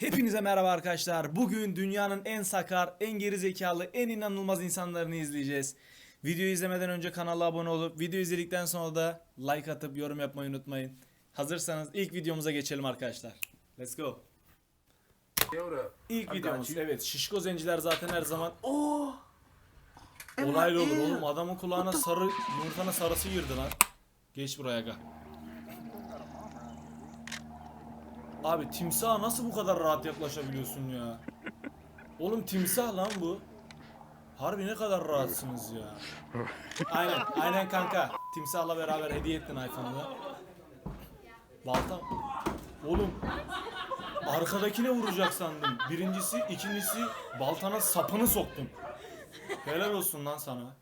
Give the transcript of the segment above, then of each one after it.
Hepinize merhaba arkadaşlar. Bugün dünyanın en sakar, en geri zekalı, en inanılmaz insanlarını izleyeceğiz. Videoyu izlemeden önce kanala abone olup video izledikten sonra da like atıp yorum yapmayı unutmayın. Hazırsanız ilk videomuza geçelim arkadaşlar. Let's go. İlk videomuz evet şişko zenciler zaten her zaman Oo! Olaylı olur oğlum adamın kulağına sarı yumurtanın sarısı girdi lan. Geç buraya aga. Abi timsaha nasıl bu kadar rahat yaklaşabiliyorsun ya? Oğlum timsah lan bu. Harbi ne kadar rahatsınız ya. Aynen, aynen kanka. Timsahla beraber hediye ettin iPhone'u. Balta. Oğlum. Arkadakine vuracak sandım. Birincisi, ikincisi baltana sapını soktun. Helal olsun lan sana.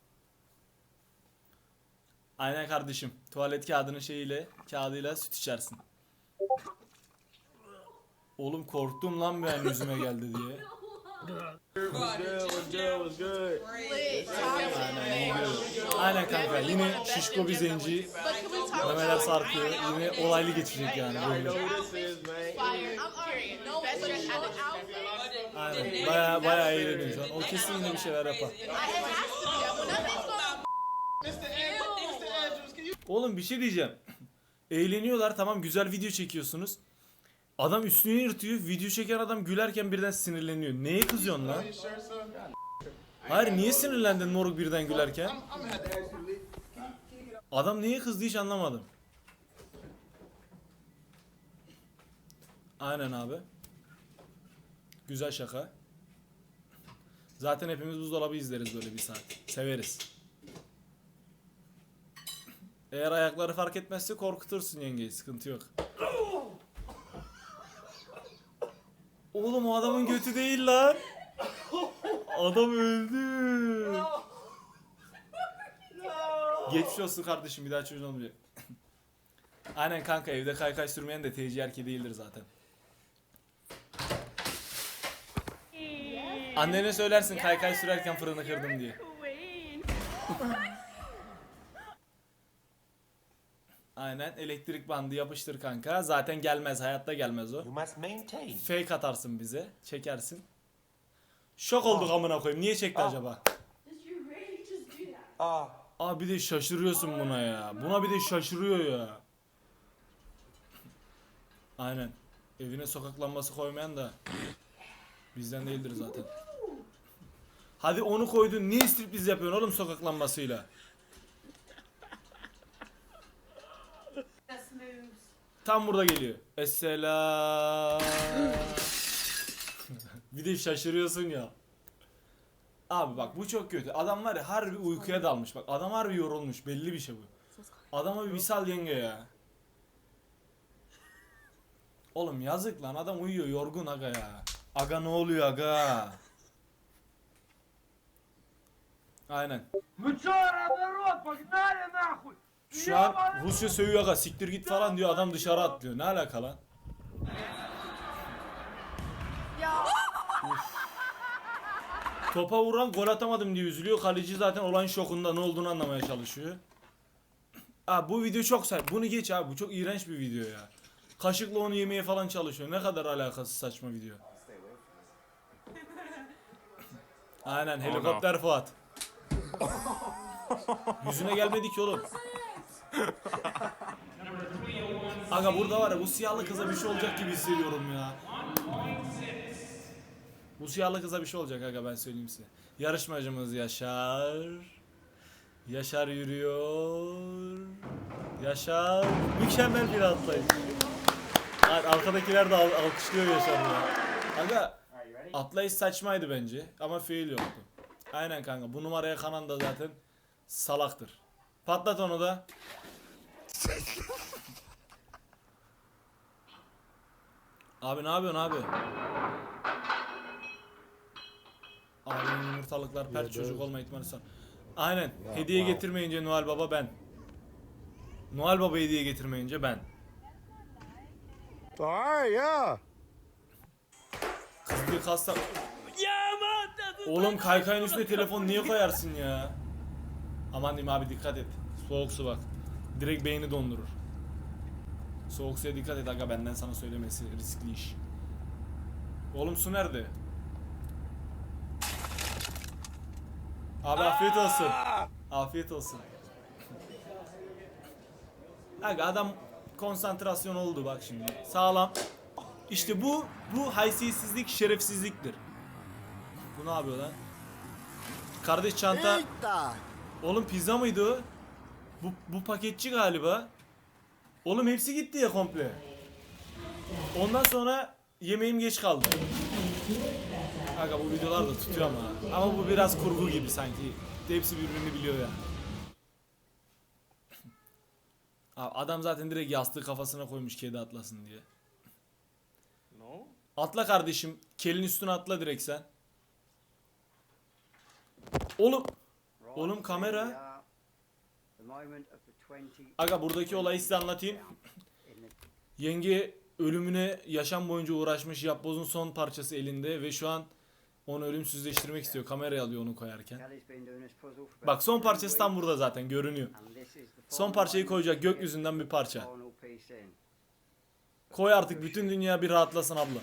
Aynen kardeşim. Tuvalet kağıdının şeyiyle, kağıdıyla süt içersin. Oğlum korktum lan ben yüzüme geldi diye. Aynen, kanka yine şişko bir zenci memeler sarkıyor yine olaylı geçecek yani. Aynen baya baya eğleniyor şu an o kesin yine bir şeyler yapar. Oğlum bir şey diyeceğim. Eğleniyorlar tamam güzel video çekiyorsunuz. Adam üstünü yırtıyor. Video çeken adam gülerken birden sinirleniyor. Neye kızıyorsun lan? Hayır niye sinirlendin moruk birden gülerken? Adam niye kızdı hiç anlamadım. Aynen abi. Güzel şaka. Zaten hepimiz buzdolabı izleriz böyle bir saat. Severiz. Eğer ayakları fark etmezse korkutursun yengeyi. Sıkıntı yok. Oğlum o adamın götü değil lan. Adam öldü. Geçmiş olsun kardeşim bir daha çocuğun olmayacak. Aynen kanka evde kaykay sürmeyen de TC erkeği değildir zaten. Annene söylersin kaykay sürerken fırını kırdım diye. Aynen elektrik bandı yapıştır kanka. Zaten gelmez hayatta gelmez o. You must maintain. Fake atarsın bize. Çekersin. Şok olduk amına koyayım. Niye çekti acaba? Ah, Abi bir de şaşırıyorsun buna ya. Buna bir de şaşırıyor ya. Aynen. Evine sokak lambası koymayan da bizden değildir zaten. Hadi onu koydun. Niye striptiz yapıyorsun oğlum sokak lambasıyla? Tam burada geliyor. Esselam. bir de şaşırıyorsun ya. Abi bak bu çok kötü. Adam var ya harbi uykuya dalmış. Bak adam harbi yorulmuş. Belli bir şey bu. Adama bir misal yenge ya. Oğlum yazık lan adam uyuyor yorgun aga ya. Aga ne oluyor aga? Aynen. Мчора, народ, погнали нахуй! Şu an Rusya sövüyor aga siktir git falan diyor adam dışarı atlıyor. Ne alaka lan? Uf. Topa vuran gol atamadım diye üzülüyor. Kaleci zaten olayın şokunda ne olduğunu anlamaya çalışıyor. Abi bu video çok say. Bunu geç abi. Bu çok iğrenç bir video ya. Kaşıkla onu yemeye falan çalışıyor. Ne kadar alakasız saçma video. Aynen helikopter Fuat. Yüzüne gelmedi ki oğlum. Aga burada var ya bu siyahlı kıza bir şey olacak gibi hissediyorum ya. Bu siyahlı kıza bir şey olacak aga ben söyleyeyim size. Yarışmacımız Yaşar. Yaşar yürüyor. Yaşar. Mükemmel bir atlayış. Arkadakiler de al- alkışlıyor Yaşar ya. Aga atlayış saçmaydı bence ama fail yoktu. Aynen kanka bu numaraya kanan da zaten salaktır. Patlat onu da. Abi ne yapıyorsun abi? Abinin yumurtalıklar pert çocuk olma ihtimali son. Aynen. hediye getirmeyince Noel Baba ben. Noel Baba hediye getirmeyince ben. Ah, yeah. Kız bir kasta... Oğlum kaykayın üstüne telefon niye koyarsın ya? Aman diyeyim abi dikkat et. Soğuk su bak. Direkt beyni dondurur. Soğuk suya dikkat et aga benden sana söylemesi riskli iş. Oğlum su nerede? Abi afiyet olsun. Afiyet olsun. Aga adam konsantrasyon oldu bak şimdi. Sağlam. İşte bu bu haysiyetsizlik şerefsizliktir. Bu ne yapıyor lan? Kardeş çanta. Oğlum pizza mıydı o? Bu, bu paketçi galiba. Oğlum hepsi gitti ya komple. Ondan sonra yemeğim geç kaldı. Aga bu videolar da tutuyor ama. Ama bu biraz kurgu gibi sanki. Hepsi birbirini biliyor ya. Abi adam zaten direkt yastığı kafasına koymuş kedi atlasın diye. No? Atla kardeşim. Kelin üstüne atla direkt sen. Oğlum. Oğlum kamera. Aga buradaki olayı size anlatayım. Yenge ölümüne yaşam boyunca uğraşmış yapbozun son parçası elinde ve şu an onu ölümsüzleştirmek istiyor. Kameraya alıyor onu koyarken. Bak son parçası tam burada zaten görünüyor. Son parçayı koyacak gökyüzünden bir parça. Koy artık bütün dünya bir rahatlasın abla.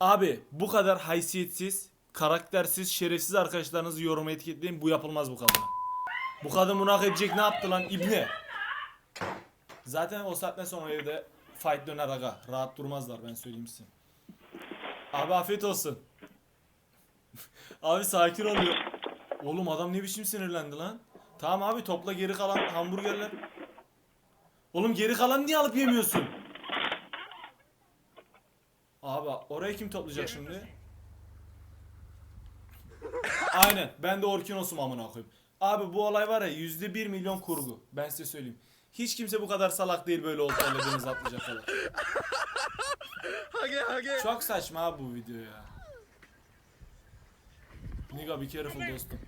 Abi bu kadar haysiyetsiz, karaktersiz, şerefsiz arkadaşlarınızı yoruma etiketleyin. Bu yapılmaz bu kadına. Bu kadın bunu hak edecek ne yaptı lan ibne? Zaten o saatten sonra evde fight döner aga. Rahat durmazlar ben söyleyeyim size. Abi afiyet olsun. abi sakin oluyor. Oğlum adam ne biçim sinirlendi lan? Tamam abi topla geri kalan hamburgerler. Oğlum geri kalan niye alıp yemiyorsun? Abi orayı kim toplayacak şimdi? Aynen. Ben de Orkinos'um amına koyayım. Abi bu olay var ya yüzde bir milyon kurgu. Ben size söyleyeyim. Hiç kimse bu kadar salak değil böyle oltayla deniz atlayacak kadar. Hage hage. Çok saçma abi bu video ya. Nigga be careful dostum.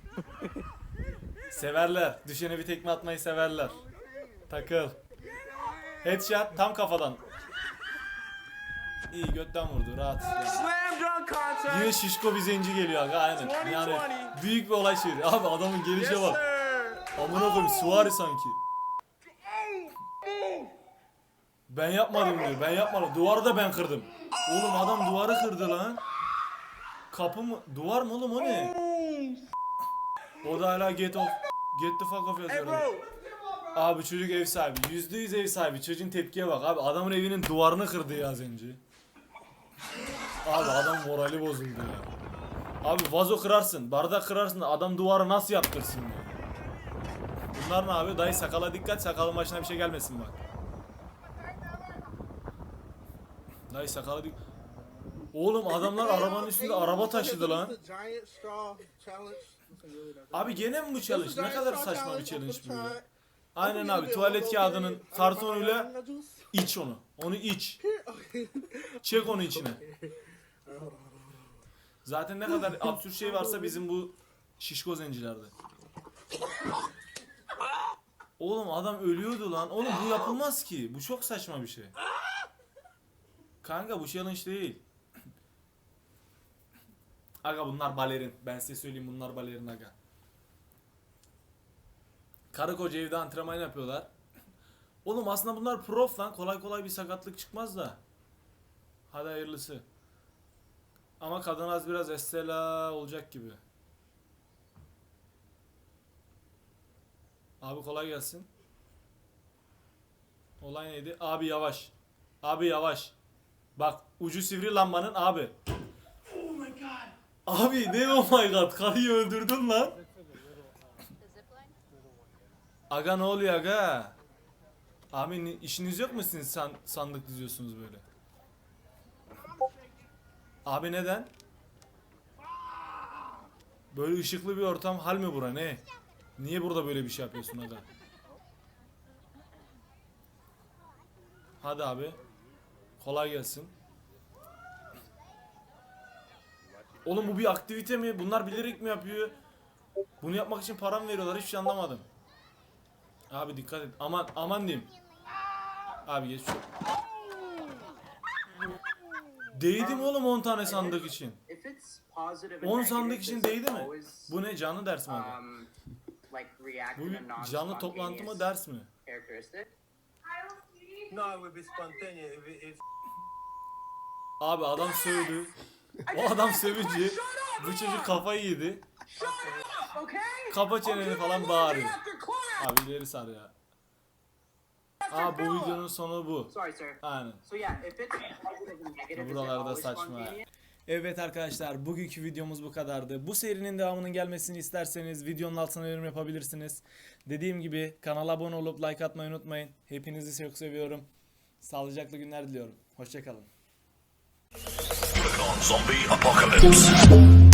Severler. Düşene bir tekme atmayı severler. Takıl. Headshot tam kafadan. İyi götten vurdu rahat. Yine şişko bir zenci geliyor aga aynen. Yani büyük bir olay şeydi. Abi adamın gelişe bak. Amına koyayım Suari sanki. Ben yapmadım diyor. Ben yapmadım. Duvarı da ben kırdım. Oğlum adam duvarı kırdı lan. Kapı mı? Duvar mı oğlum o ne? O da hala get off. Get the fuck off yazıyor. Abi çocuk ev sahibi. Yüzde yüz ev sahibi. Çocuğun tepkiye bak. Abi adamın evinin duvarını kırdı ya az önce. Abi adam morali bozuldu ya. Abi vazo kırarsın, bardak kırarsın da adam duvarı nasıl yaptırsın ya? Bunlar ne abi? Dayı sakala dikkat, sakalın başına bir şey gelmesin bak. Dayı sakala dik... Oğlum adamlar arabanın üstünde araba taşıdı lan. Abi gene mi bu challenge? Ne kadar saçma bir challenge bu ya. Aynen abi tuvalet kağıdının kartonuyla iç onu. Onu iç. Çek onu içine. Zaten ne kadar absürt şey varsa bizim bu şişko zencilerde. Oğlum adam ölüyordu lan. Oğlum bu yapılmaz ki. Bu çok saçma bir şey. Kanka bu challenge değil. Aga bunlar balerin. Ben size söyleyeyim bunlar balerin aga. Karı koca evde antrenman yapıyorlar. Oğlum aslında bunlar prof lan. Kolay kolay bir sakatlık çıkmaz da. Hadi hayırlısı. Ama kadın az biraz estela olacak gibi. Abi kolay gelsin. Olay neydi? Abi yavaş. Abi yavaş. Bak ucu sivri lambanın abi. Oh my god. Abi ne oh my god karıyı öldürdün lan. Aga ne oluyor aga? Abi ni- işiniz yok mu sizin san- sandık diziyorsunuz böyle? Abi neden? Böyle ışıklı bir ortam hal mi bura ne? Niye burada böyle bir şey yapıyorsun aga? Hadi abi. Kolay gelsin. Oğlum bu bir aktivite mi? Bunlar bilerek mi yapıyor? Bunu yapmak için para mı veriyorlar? Hiçbir şey anlamadım. Abi dikkat et. Aman aman diyeyim. Abi geç şu. Değdi mi oğlum 10 tane sandık için? 10 sandık için değdi mi? Bu ne canlı ders mi abi? um, Bu canlı toplantı mı ders mi? Abi adam sövdü. O adam sövünce bu çocuk kafayı yedi. Kapa çeneni falan bağırıyor. Abi ileri sar ya. Aa bu videonun sonu bu. Sorry, sir. Aynen. So yeah, if it's Buralarda saçma. Evet arkadaşlar bugünkü videomuz bu kadardı. Bu serinin devamının gelmesini isterseniz videonun altına yorum yapabilirsiniz. Dediğim gibi kanala abone olup like atmayı unutmayın. Hepinizi çok seviyorum. Sağlıcakla günler diliyorum. Hoşçakalın. Zombie apocalypse.